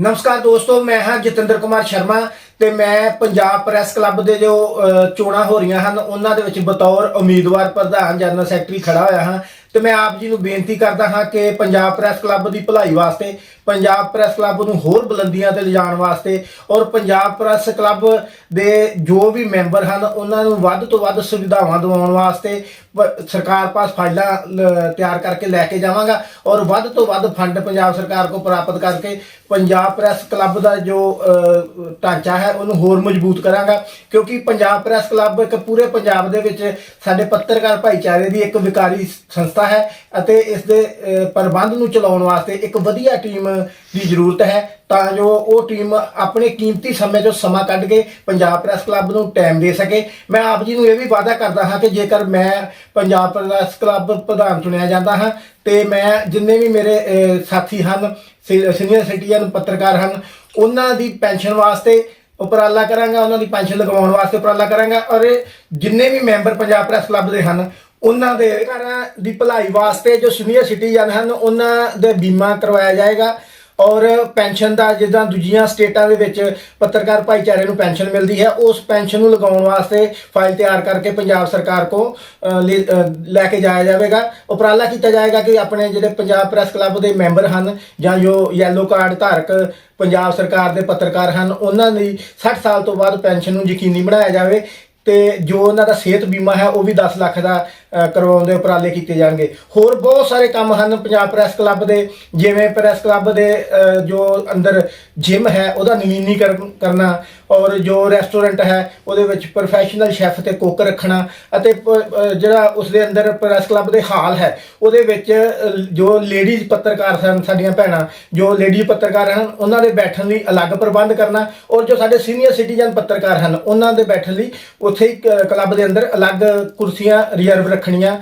ਨਮਸਕਾਰ ਦੋਸਤੋ, ਮੈਂ ਹਾਂ ਜਤਿੰਦਰ ਕੁਮਾਰ ਸ਼ਰਮਾ ਤੇ ਮੈਂ ਪੰਜਾਬ ਪ੍ਰੈਸ ਕਲੱਬ ਦੇ ਜੋ ਚੋਣਾਂ ਹੋ ਰਹੀਆਂ ਹਨ, ਉਹਨਾਂ ਦੇ ਵਿੱਚ ਬਤੌਰ ਉਮੀਦਵਾਰ ਪ੍ਰਧਾਨ ਜਨਰਲ ਸੈਕਟਰੀ ਖੜਾ ਹੋਇਆ ਹਾਂ ਤੇ ਮੈਂ ਆਪ ਜੀ ਨੂੰ ਬੇਨਤੀ ਕਰਦਾ ਹਾਂ ਕਿ ਪੰਜਾਬ ਪ੍ਰੈਸ ਕਲੱਬ ਦੀ ਭਲਾਈ ਵਾਸਤੇ, ਪੰਜਾਬ ਪ੍ਰੈਸ ਕਲੱਬ ਨੂੰ ਹੋਰ ਬੁਲੰਦੀਆਂ ਤੇ ਲਿਜਾਣ ਵਾਸਤੇ ਔਰ ਪੰਜਾਬ ਪ੍ਰੈਸ ਕਲੱਬ ਦੇ ਜੋ ਵੀ ਮੈਂਬਰ ਹਨ, ਉਹਨਾਂ ਨੂੰ ਵੱਧ ਤੋਂ ਵੱਧ ਸੁਵਿਧਾਵਾਂ ਦਿਵਾਉਣ ਵਾਸਤੇ ਪ- ਸਰਕਾਰ ਪਾਸ ਫਾਈਲਾਂ ਤਿਆਰ ਕਰਕੇ ਲੈ ਕੇ ਜਾਵਾਂਗਾ ਔਰ ਵੱਧ ਤੋਂ ਵੱਧ ਫੰਡ ਪੰਜਾਬ ਸਰਕਾਰ ਕੋ ਪ੍ਰਾਪਤ ਕਰਕੇ ਪੰਜਾਬ ਪ੍ਰੈਸ ਕਲੱਬ ਦਾ ਜੋ ਢਾਂਚਾ ਹੈ, ਉਹਨੂੰ ਹੋਰ ਮਜ਼ਬੂਤ ਕਰਾਂਗਾ। ਕਿਉਂਕਿ ਪੰਜਾਬ ਪ੍ਰੈਸ ਕਲੱਬ ਇੱਕ ਪੂਰੇ ਪੰਜਾਬ ਦੇ ਵਿੱਚ ਸਾਡੇ ਪੱਤਰਕਾਰ ਭਾਈਚਾਰੇ ਦੀ ਇੱਕ ਵਿਕਾਰੀ ਸੰਸਥਾ ਹੈ ਅਤੇ ਇਸ ਦੇ ਪ੍ਰਬੰਧ ਨੂੰ ਚਲਾਉਣ ਵਾਸਤੇ ਇੱਕ ਵਧੀਆ ਟੀਮ ਦੀ ਜ਼ਰੂਰਤ ਹੈ। ਤਾਂ ਜੋ ਉਹ ਟੀਮ ਆਪਣੇ ਕੀਮਤੀ ਸਮੇਂ ਚੋਂ ਸਮਾਂ ਕੱਢ ਕੇ ਪੰਜਾਬ ਪ੍ਰੈਸ ਕਲੱਬ ਨੂੰ ਟਾਈਮ ਦੇ ਸਕੇ। ਮੈਂ ਆਪ ਜੀ ਨੂੰ ਇਹ ਵੀ ਵਾਅਦਾ ਕਰਦਾ ਹਾਂ ਕਿ ਜੇਕਰ ਮੈਂ ਪੰਜਾਬ ਪ੍ਰੈਸ ਕਲੱਬ ਪ੍ਰਧਾਨ ਚੁਣਿਆ ਜਾਂਦਾ ਹਾਂ, ਤੇ ਮੈਂ ਜਿੰਨੇ ਵੀ ਮੇਰੇ ਸਾਥੀ ਹਨ ਸੀਨੀਅਰ ਸਿਟੀਜ਼ਨ ਪੱਤਰਕਾਰ ਹਨ, ਉਹਨਾਂ ਦੀ ਪੈਨਸ਼ਨ ਵਾਸਤੇ ਉਪਰਾਲਾ ਕਰਾਂਗਾ, ਉਹਨਾਂ ਦੀ ਪੈਨਸ਼ਨ ਲਗਵਾਉਣ ਵਾਸਤੇ ਉਪਰਾਲਾ ਕਰਾਂਗਾ, ਔਰ ਜਿੰਨੇ ਵੀ ਮੈਂਬਰ ਪੰਜਾਬ ਪ੍ਰੈਸ ਕਲੱਬ ਦੇ ਹਨ, ਉਹਨਾਂ ਦੇ ਘਰਾਂ ਦੀ ਭਲਾਈ ਵਾਸਤੇ ਜੋ ਸੀਨੀਅਰ ਸਿਟੀਜ਼ਨ ਹਨ, ਉਹਨਾਂ ਦੇ ਬੀਮਾ ਕਰਵਾਇਆ ਜਾਏਗਾ। ਔਰ ਪੈਨਸ਼ਨ ਦਾ ਜਿੱਦਾਂ ਦੂਜੀਆਂ ਸਟੇਟਾਂ ਦੇ ਵਿੱਚ ਪੱਤਰਕਾਰ ਭਾਈਚਾਰੇ ਨੂੰ ਪੈਨਸ਼ਨ ਮਿਲਦੀ ਹੈ ਉਸ ਪੈਨਸ਼ਨ ਨੂੰ ਲਗਾਉਣ ਵਾਸਤੇ ਫਾਈਲ ਤਿਆਰ ਕਰਕੇ ਪੰਜਾਬ ਸਰਕਾਰ ਕੋ ਅ, ਲੈ ਕੇ ਜਾਇਆ ਜਾਵੇਗਾ। ਉਪਰਾਲਾ ਕੀਤਾ ਜਾਏਗਾ ਕਿ ਆਪਣੇ ਜਿਹੜੇ ਪੰਜਾਬ ਪ੍ਰੈਸ ਕਲੱਬ ਦੇ ਮੈਂਬਰ ਹਨ ਜਾਂ ਜੋ ਯੈਲੋ ਕਾਰਡ ਧਾਰਕ ਪੰਜਾਬ ਸਰਕਾਰ ਦੇ ਪੱਤਰਕਾਰ ਹਨ ਉਹਨਾਂ ਦੀ 60 ਸਾਲ ਤੋਂ ਬਾਅਦ ਪੈਨਸ਼ਨ ਨੂੰ ਯਕੀਨੀ ਬਣਾਇਆ ਜਾਵੇ ਤੇ ਜੋ ਉਹਨਾਂ ਦਾ ਸਿਹਤ ਬੀਮਾ ਹੈ, ਉਹ ਵੀ 10 ਲੱਖ ਦਾ ਕਰਵਾਉਣ ਦੇ ਉਪਰਾਲੇ ਕੀਤੇ ਜਾਣਗੇ। ਹੋਰ ਬਹੁਤ ਸਾਰੇ ਕੰਮ ਹਨ ਪੰਜਾਬ ਪ੍ਰੈਸ ਕਲੱਬ ਦੇ, ਜਿਵੇਂ ਪ੍ਰੈਸ ਕਲੱਬ ਦੇ ਜੋ ਅੰਦਰ ਜਿਮ ਹੈ, ਉਹਦਾ ਨਵੀਨੀਕਰਨ ਕਰਨਾ ਔਰ ਜੋ ਰੈਸਟੋਰੈਂਟ ਹੈ, ਉਹਦੇ ਵਿੱਚ ਪ੍ਰੋਫੈਸ਼ਨਲ ਸ਼ੈਫ ਤੇ ਕੁੱਕ ਰੱਖਣਾ ਅਤੇ ਪ- ਜਿਹੜਾ ਉਸ ਦੇ ਅੰਦਰ ਪ੍ਰੈਸ ਕਲੱਬ ਦੇ ਹਾਲ ਹੈ, ਉਹਦੇ ਵਿੱਚ ਜੋ ਲੇਡੀਜ਼ ਪੱਤਰਕਾਰ ਸਨ, ਸਾਡੀਆਂ ਭੈਣਾਂ, ਜੋ ਲੇਡੀ ਪੱਤਰਕਾਰ ਹਨ, ਉਹਨਾਂ ਦੇ ਬੈਠਣ ਲਈ ਅਲੱਗ ਪ੍ਰਬੰਧ ਕਰਨਾ ਔਰ ਜੋ ਸਾਡੇ ਸੀਨੀਅਰ ਸਿਟੀਜ਼ਨ ਪੱਤਰਕਾਰ ਹਨ, ਉਹਨਾਂ ਦੇ ਬੈਠਣ ਲਈ ਉੱਥੇ ਹੀ ਕਲੱਬ ਦੇ ਅੰਦਰ ਅਲੱਗ ਕੁਰਸੀਆਂ ਰਿਜ਼ਰਵ ਰੱਖਣੀਆਂ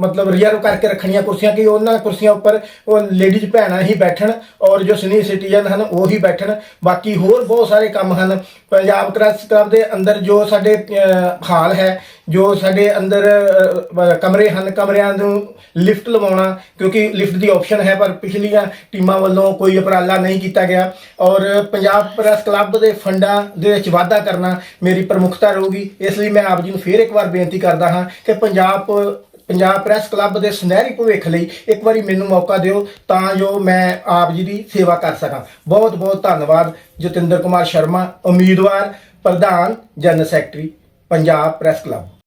ਮਤਲਬ ਰਿਜ਼ਰਵ ਕਰਕੇ ਰੱਖਣੀਆਂ ਕੁਰਸੀਆਂ ਕਿ ਉਹਨਾਂ ਕੁਰਸੀਆਂ ਉੱਪਰ ਉਹ ਲੇਡੀਜ਼ ਭੈਣਾਂ ਹੀ ਬੈਠਣ ਔਰ ਜੋ ਸੀਨੀਅਰ ਸਿਟੀਜ਼ਨ ਹਨ ਉਹ ਹੀ ਬੈਠਣ। ਬਾਕੀ ਹੋਰ ਬਹੁਤ ਸਾਰੇ ਕੰਮ ਹਨ। ਪੰਜਾਬ ਪ੍ਰੈਸ ਕਲੱਬ ਦੇ ਅੰਦਰ ਜੋ ਸਾਡੇ ਹਾਲ ਹੈ ਜੋ ਸਾਡੇ ਅੰਦਰ ਅ, ਕਮਰੇ ਹਨ ਕਮਰਿਆਂ ਨੂੰ ਲਿਫਟ ਲਵਾਉਣਾ ਕਿਉਂਕਿ ਲਿਫਟ ਦੀ ਆਪਸ਼ਨ ਹੈ ਪਰ ਪਿਛਲੀਆਂ ਟੀਮਾਂ ਵੱਲੋਂ ਕੋਈ ਉਪਰਾਲਾ ਨਹੀਂ ਕੀਤਾ ਗਿਆ। ਔਰ ਪੰਜਾਬ ਪ੍ਰੈਸ ਕਲੱਬ ਦੇ ਫੰਡਾਂ ਦੇ ਵਿੱਚ ਵਾਧਾ ਕਰਨਾ ਮੇਰੀ ਪ੍ਰਮੁੱਖਤਾ ਰਹੂਗੀ। ਇਸ ਲਈ ਮੈਂ ਆਪ ਜੀ ਨੂੰ ਫੇਰ ਇੱਕ ਵਾਰ ਬੇਨਤੀ ਕਰਦਾ ਹਾਂ ਕਿ ਪੰਜਾਬ ਪੰਜਾਬ ਪ੍ਰੈਸ ਕਲੱਬ ਦੇ ਸੁਨਹਿਰੀ ਭਵਿੱਖ ਲਈ ਇੱਕ ਵਾਰੀ ਮੈਨੂੰ ਮੌਕਾ ਦਿਓ ਤਾਂ ਜੋ ਮੈਂ ਆਪ ਜੀ ਦੀ ਸੇਵਾ ਕਰ ਸਕਾਂ। ਬਹੁਤ ਬਹੁਤ ਧੰਨਵਾਦ ਜਤਿੰਦਰ ਕੁਮਾਰ ਸ਼ਰਮਾ ਉਮੀਦਵਾਰ ਪ੍ਰਧਾਨ general secretary. Punjab press club.